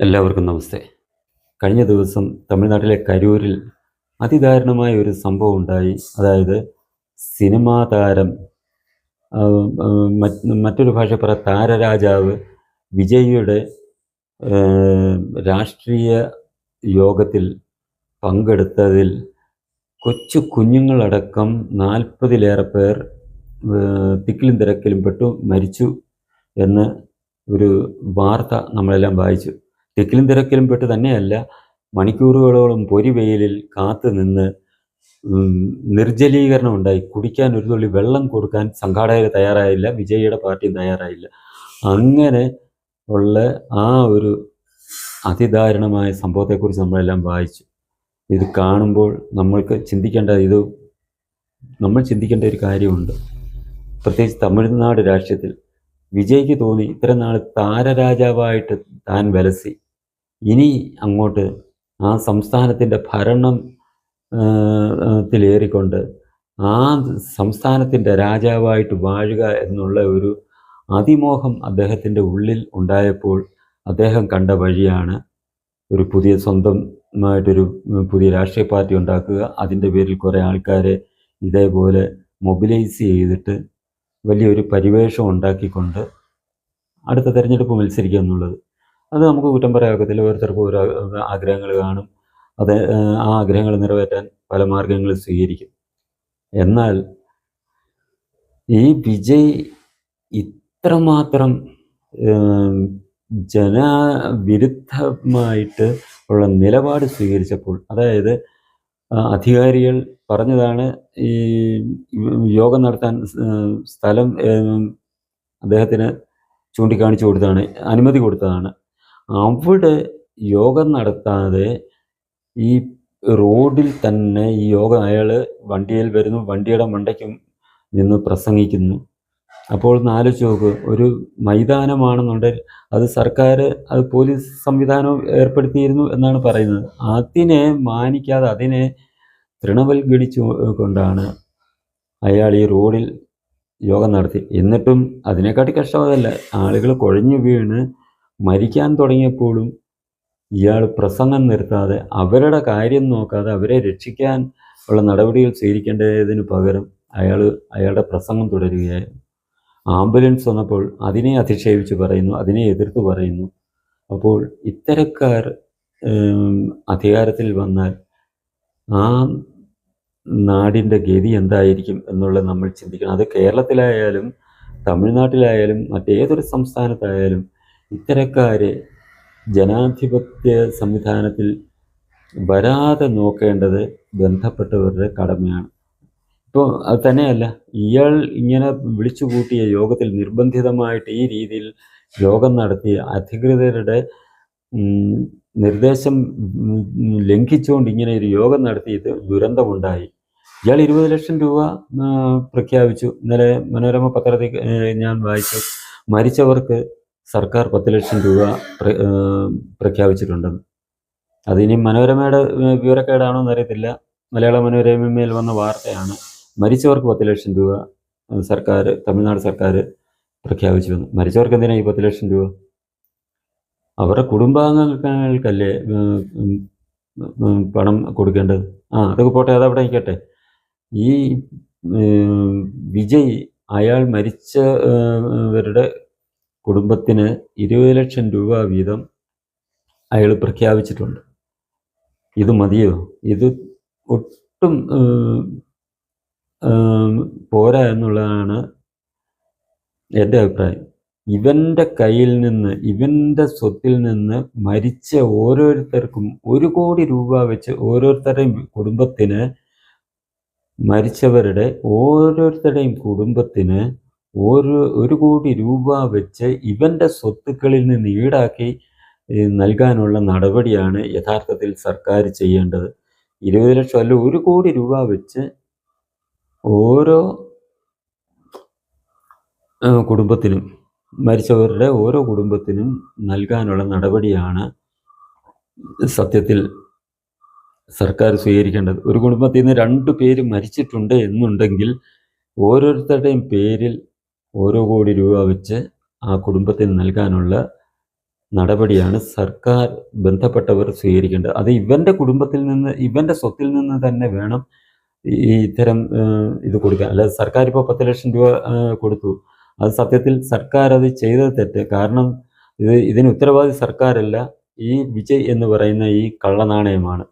എല്ലാവർക്കും നമസ്തേ. കഴിഞ്ഞ ദിവസം തമിഴ്നാട്ടിലെ കരൂരിൽ അതിദാരുണമായ ഒരു സംഭവം ഉണ്ടായി. അതായത് സിനിമാ താരം മറ്റൊരു ഭാഷ പറ താരരാജാവ് വിജയിയുടെ രാഷ്ട്രീയ യോഗത്തിൽ പങ്കെടുത്തതിൽ കൊച്ചു കുഞ്ഞുങ്ങളടക്കം നാൽപ്പതിലേറെ പേർ തിക്കിലും തിരക്കിലും പെട്ടു മരിച്ചു എന്ന് ഒരു വാർത്ത നമ്മളെല്ലാം വായിച്ചു. തിക്കിലും തിരക്കിലും പെട്ട് തന്നെയല്ല മണിക്കൂറുകളോളം പൊരി വെയിലിൽ കാത്തു നിന്ന് നിർജലീകരണം ഉണ്ടായി. കുടിക്കാൻ ഒരു തുള്ളി വെള്ളം കൊടുക്കാൻ സംഘാടകർ തയ്യാറായില്ല വിജയിയുടെ പാർട്ടിയും തയ്യാറായില്ല. അങ്ങനെ ഉള്ള ആ ഒരു അതിദാരുണമായ സംഭവത്തെക്കുറിച്ച് നമ്മളെല്ലാം വായിച്ചു. ഇത് കാണുമ്പോൾ നമ്മൾക്ക് ചിന്തിക്കേണ്ട ഇത് നമ്മൾ ചിന്തിക്കേണ്ട ഒരു കാര്യമുണ്ട്. പ്രത്യേകിച്ച് തമിഴ്നാട് രാഷ്ട്രീയത്തിൽ വിജയ്ക്ക് തോന്നി ഇത്ര നാൾ താരരാജാവായിട്ട് താൻ വിലസി. ഇനി അങ്ങോട്ട് ആ സംസ്ഥാനത്തിന്റെ ഭരണം ത്തിലേറിക്കൊണ്ട് ആ സംസ്ഥാനത്തിന്റെ രാജാവായിട്ട് വാഴുക എന്നുള്ള ഒരു അതിമോഹം അദ്ദേഹത്തിന്റെ ഉള്ളിൽ ഉണ്ടായപ്പോൾ അദ്ദേഹം കണ്ട വഴിയാണ് ഒരു പുതിയ സ്വന്തമായിട്ടൊരു പുതിയ രാഷ്ട്രീയ പാർട്ടി ഉണ്ടാക്കുക. അതിന്റെ പേരിൽ കുറേ ആൾക്കാരെ ഇതേപോലെ മൊബിലൈസ് ചെയ്തിട്ട് വലിയൊരു പരിവേഷം ഉണ്ടാക്കിക്കൊണ്ട് അടുത്ത തിരഞ്ഞെടുപ്പ് മത്സരിക്കുക എന്നുള്ളത്. അത് നമുക്ക് കുറ്റം പറയാക്കത്തില്ല ഓരോരുത്തർക്കും ഓരോ ആഗ്രഹങ്ങൾ കാണും. അത് ആ, ആഗ്രഹങ്ങൾ നിറവേറ്റാൻ പല മാർഗങ്ങൾ സ്വീകരിക്കും. എന്നാൽ ഈ വിജയ് ഇത്രമാത്രം ജനവിരുദ്ധമായിട്ട് ഉള്ള നിലപാട് സ്വീകരിച്ചപ്പോൾ അതായത് അധികാരികൾ പറഞ്ഞതാണ് ഈ യോഗം നടത്താൻ സ്ഥലം അദ്ദേഹത്തിന് ചൂണ്ടിക്കാണിച്ചു കൊടുത്താണ് അനുമതി കൊടുത്തതാണ്. അവിടെ യോഗം നടത്താതെ ഈ റോഡിൽ തന്നെ ഈ യോഗ അയാൾ വണ്ടിയിൽ വരുന്നു വണ്ടിയുടെ മണ്ടയ്ക്കും നിന്ന് പ്രസംഗിക്കുന്നു. അപ്പോൾ നാല് ചോക്ക് ഒരു മൈതാനമാണെന്നുണ്ടെങ്കിൽ അത് സർക്കാർ അത് പോലീസ് സംവിധാനം ഏർപ്പെടുത്തിയിരുന്നു എന്നാണ് പറയുന്നത്. അതിനെ മാനിക്കാതെ അതിനെ തൃണവൽഗണിച്ചു കൊണ്ടാണ് അയാൾ ഈ റോഡിൽ യോഗം നടത്തി. എന്നിട്ടും അതിനെക്കാട്ടി കഷ്ടമതല്ല ആളുകൾ കുഴഞ്ഞു വീണ് മരിക്കാൻ തുടങ്ങിയപ്പോഴും ഇയാൾ പ്രസംഗം നിർത്താതെ അവരുടെ കാര്യം നോക്കാതെ അവരെ രക്ഷിക്കാൻ ഉള്ള നടപടികൾ സ്വീകരിക്കേണ്ടതിന് പകരം അയാൾ അയാളുടെ പ്രസംഗം തുടരുകയായിരുന്നു ആംബുലൻസ് വന്നപ്പോൾ അതിനെ അധിക്ഷേപിച്ച് പറയുന്നു അതിനെ എതിർത്ത് പറയുന്നു. അപ്പോൾ ഇത്തരക്കാർ അധികാരത്തിൽ വന്നാൽ ആ നാടിന്റെ ഗതി എന്തായിരിക്കും എന്നുള്ളത് നമ്മൾ ചിന്തിക്കണം. അത് കേരളത്തിലായാലും തമിഴ്നാട്ടിലായാലും മറ്റേതൊരു സംസ്ഥാനത്തായാലും ഇത്തരക്കാരെ ജനാധിപത്യ സംവിധാനത്തിൽ വരാതെ നോക്കേണ്ടത് ബന്ധപ്പെട്ടവരുടെ കടമയാണ്. ഇപ്പോൾ അത് തന്നെയല്ല ഇയാൾ ഇങ്ങനെ വിളിച്ചു കൂട്ടിയ യോഗത്തിൽ നിർബന്ധിതമായിട്ട് ഈ രീതിയിൽ യോഗം നടത്തി അധികൃതരുടെ നിർദ്ദേശം ലംഘിച്ചുകൊണ്ട് ഇങ്ങനെ ഒരു യോഗം നടത്തിയിട്ട് ദുരന്തമുണ്ടായി. ഇയാൾ ഇരുപത് ലക്ഷം രൂപ പ്രഖ്യാപിച്ചു. ഇന്നലെ മനോരമ പത്രത്തിൽ ഞാൻ വായിച്ചു. മരിച്ചവർക്ക് സർക്കാർ പത്ത് ലക്ഷം രൂപ പ്രഖ്യാപിച്ചിട്ടുണ്ട്. അതിനി മനോരമയുടെ വിവരക്കേടാണോ എന്നറിയത്തില്ല. മലയാള മനോരമയിൽ വന്ന വാർത്തയാണ് മരിച്ചവർക്ക് പത്ത് ലക്ഷം രൂപ സർക്കാർ തമിഴ്നാട് സർക്കാർ പ്രഖ്യാപിച്ചിരുന്നു മരിച്ചവർക്ക് എന്തിനാണ് ഈ പത്ത് ലക്ഷം രൂപ? അവരുടെ കുടുംബാംഗങ്ങൾക്കല്ലേ പണം കൊടുക്കേണ്ടത്? ആ അതൊക്കെ പോട്ടെ അതവിടെ നിൽക്കട്ടെ. ഈ വിജയ് അയാൾ മരിച്ചവരുടെ കുടുംബത്തിന് ഇരുപത് ലക്ഷം രൂപ വീതം അയാൾ പ്രഖ്യാപിച്ചിട്ടുണ്ട്. ഇത് മതിയോ? ഇത് ഒട്ടും പോരാ എന്നുള്ളതാണ് എന്റെ അഭിപ്രായം. ഇവന്റെ കയ്യിൽ നിന്ന് ഇവന്റെ സ്വത്തിൽ നിന്ന് മരിച്ച ഓരോരുത്തർക്കും ഒരു കോടി രൂപ വെച്ച് ഓരോരുത്തരുടെയും കുടുംബത്തിന് മരിച്ചവരുടെ ഓരോരുത്തരുടെയും കുടുംബത്തിന് ഒരു ഒരു കോടി രൂപ വെച്ച് ഇവന്റെ സ്വത്തുക്കളിൽ നിന്ന് ഈടാക്കി നൽകാനുള്ള നടപടിയാണ് യഥാർത്ഥത്തിൽ സർക്കാർ ചെയ്യേണ്ടത്. ഇരുപത് ലക്ഷം അല്ല ഒരു കോടി രൂപ വെച്ച് ഓരോ കുടുംബത്തിനും മരിച്ചവരുടെ ഓരോ കുടുംബത്തിനും നൽകാനുള്ള നടപടിയാണ് സത്യത്തിൽ സർക്കാർ സ്വീകരിക്കേണ്ടത്. ഒരു കുടുംബത്തിൽ നിന്ന് രണ്ട് പേര് മരിച്ചിട്ടുണ്ട് എന്നുണ്ടെങ്കിൽ ഓരോരുത്തരുടെയും പേരിൽ ഓരോ കോടി രൂപ വെച്ച് ആ കുടുംബത്തിന് നൽകാനുള്ള നടപടിയാണ് സർക്കാർ ബന്ധപ്പെട്ടവർ സ്വീകരിക്കേണ്ടത്. അത് ഇവന്റെ കുടുംബത്തിൽ നിന്ന് ഇവന്റെ സ്വത്തിൽ നിന്ന് തന്നെ വേണം ഈ ഇത്തരം ഇത് കൊടുക്കാൻ. അല്ലെ സർക്കാർ ഇപ്പോൾ പത്ത് ലക്ഷം രൂപ കൊടുത്തു. അത് സത്യത്തിൽ സർക്കാർ അത് ചെയ്തത് തെറ്റ്. കാരണം ഇത് ഇതിന് ഉത്തരവാദി സർക്കാരല്ല ഈ വിജയ് എന്ന് പറയുന്ന ഈ കള്ളനാണയമാണ്.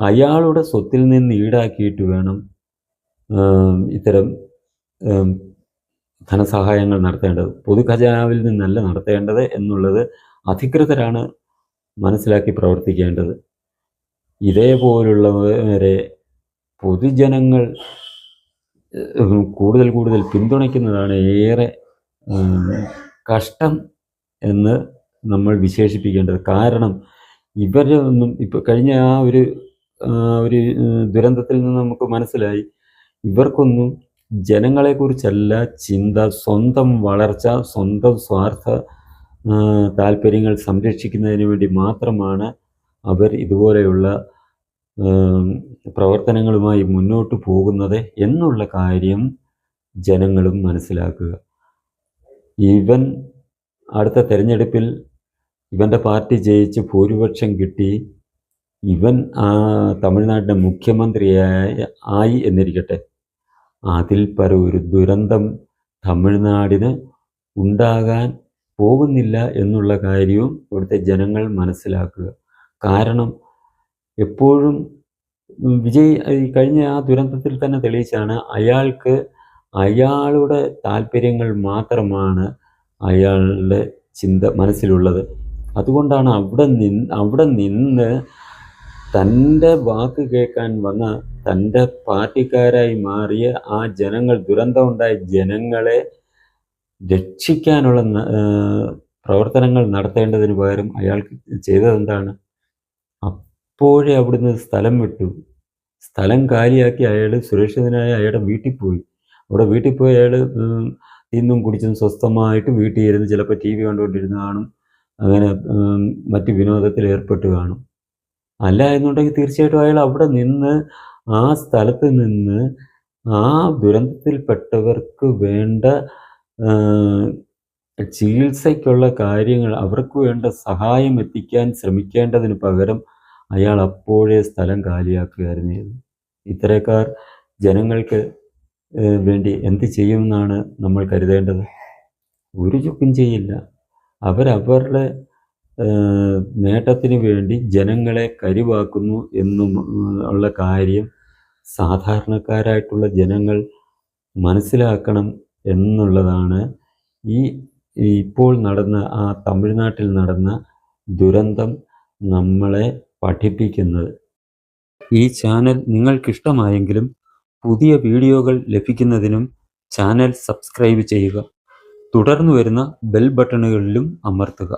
അയാളുടെ സ്വത്തിൽ നിന്ന് ഈടാക്കിയിട്ട് വേണം ഇത്തരം ധനസഹായങ്ങൾ നടത്തേണ്ടത് പൊതുഖജനാവിൽ നിന്നല്ല നടത്തേണ്ടത് എന്നുള്ളത് അധികൃതരാണ് മനസ്സിലാക്കി പ്രവർത്തിക്കേണ്ടത്. ഇതേപോലുള്ളവരെ പൊതുജനങ്ങൾ കൂടുതൽ കൂടുതൽ പിന്തുണയ്ക്കുന്നതാണ് ഏറെ കഷ്ടം എന്ന് നമ്മൾ വിശേഷിപ്പിക്കേണ്ടത്. കാരണം ഇവരൊന്നും ഇപ്പോൾ കഴിഞ്ഞ ആ ഒരു ഒരു ദുരന്തത്തിൽ നിന്ന് നമുക്ക് മനസ്സിലായി. ഇവർക്കൊന്നും ജനങ്ങളെക്കുറിച്ചല്ല ചിന്ത സ്വന്തം വളർച്ച സ്വന്തം സ്വാർത്ഥ താല്പര്യങ്ങൾ സംരക്ഷിക്കുന്നതിന് വേണ്ടി മാത്രമാണ് അവർ ഇതുപോലെയുള്ള പ്രവർത്തനങ്ങളുമായി മുന്നോട്ട് പോകുന്നത് എന്നുള്ള കാര്യം ജനങ്ങളും മനസ്സിലാക്കുക. ഇവൻ അടുത്ത തെരഞ്ഞെടുപ്പിൽ ഇവന്റെ പാർട്ടി ജയിച്ച് ഭൂരിപക്ഷം കിട്ടി ഇവൻ തമിഴ്നാടിന്റെ മുഖ്യമന്ത്രിയായി ആയി എന്നിരിക്കട്ടെ. അതിൽ പര ഒരു ദുരന്തം തമിഴ്നാടിന് ഉണ്ടാകാൻ പോകുന്നില്ല എന്നുള്ള കാര്യവും ഇവിടുത്തെ ജനങ്ങൾ മനസ്സിലാക്കുക. കാരണം എപ്പോഴും വിജയ് കഴിഞ്ഞ ആ ദുരന്തത്തിൽ തന്നെ തെളിയിച്ചാണ് അയാൾക്ക് അയാളുടെ താല്പര്യങ്ങൾ മാത്രമാണ് അയാളുടെ ചിന്ത മനസ്സിലുള്ളത്. അതുകൊണ്ടാണ് അവിടെ നിന്ന് അവിടെ നിന്ന് തന്റെ വാക്ക് കേൾക്കാൻ വന്ന തന്റെ പാർട്ടിക്കാരായി മാറിയ ആ ജനങ്ങൾ ദുരന്തമുണ്ടായ ജനങ്ങളെ രക്ഷിക്കാനുള്ള പ്രവർത്തനങ്ങൾ നടത്തേണ്ടതിന് പകരം അയാൾക്ക് ചെയ്തതെന്താണ് അപ്പോഴേ അവിടുന്ന് സ്ഥലം വിട്ടു. സ്ഥലം കാലിയാക്കി അയാൾ സുരക്ഷിതനായ അയാളുടെ വീട്ടിൽ പോയി. അവിടെ വീട്ടിൽ പോയി അയാൾ തിന്നും കുടിച്ചും സ്വസ്ഥമായിട്ട് വീട്ടിൽ ഇരുന്ന് ചിലപ്പോൾ ടി വി കണ്ടുകൊണ്ടിരുന്ന കാണും. അങ്ങനെ മറ്റ് വിനോദത്തിൽ ഏർപ്പെട്ട് കാണും. അല്ല എന്നുണ്ടെങ്കിൽ തീർച്ചയായിട്ടും അയാൾ അവിടെ നിന്ന് ആ സ്ഥലത്ത് നിന്ന് ആ ദുരന്തത്തിൽപ്പെട്ടവർക്ക് വേണ്ട ചികിത്സയ്ക്കുള്ള കാര്യങ്ങൾ അവർക്ക് വേണ്ട സഹായം എത്തിക്കാൻ ശ്രമിക്കേണ്ടതിന് പകരം അയാൾ അപ്പോഴേ സ്ഥലം കാലിയാക്കുകയായിരുന്നു. ഇത്തരക്കാർ ജനങ്ങൾക്ക് വേണ്ടി എന്ത് ചെയ്യുമെന്നാണ് നമ്മൾ കരുതേണ്ടത്? ഒരു ചുക്കും ചെയ്യില്ല. അവരവരുടെ നേട്ടത്തിന് വേണ്ടി ജനങ്ങളെ കരിവാക്കുന്നു എന്നും ഉള്ള കാര്യം സാധാരണക്കാരായിട്ടുള്ള ജനങ്ങൾ മനസ്സിലാക്കണം എന്നുള്ളതാണ്. ഈ ഇപ്പോൾ നടന്ന ആ തമിഴ്നാട്ടിൽ നടന്ന ദുരന്തം നമ്മളെ പഠിപ്പിക്കുന്നത്. ഈ ചാനൽ നിങ്ങൾക്കിഷ്ടമായെങ്കിലും പുതിയ വീഡിയോകൾ ലഭിക്കുന്നതിനും ചാനൽ സബ്സ്ക്രൈബ് ചെയ്യുക. തുടർന്ന് വരുന്ന ബെൽ ബട്ടണുകളിലും അമർത്തുക.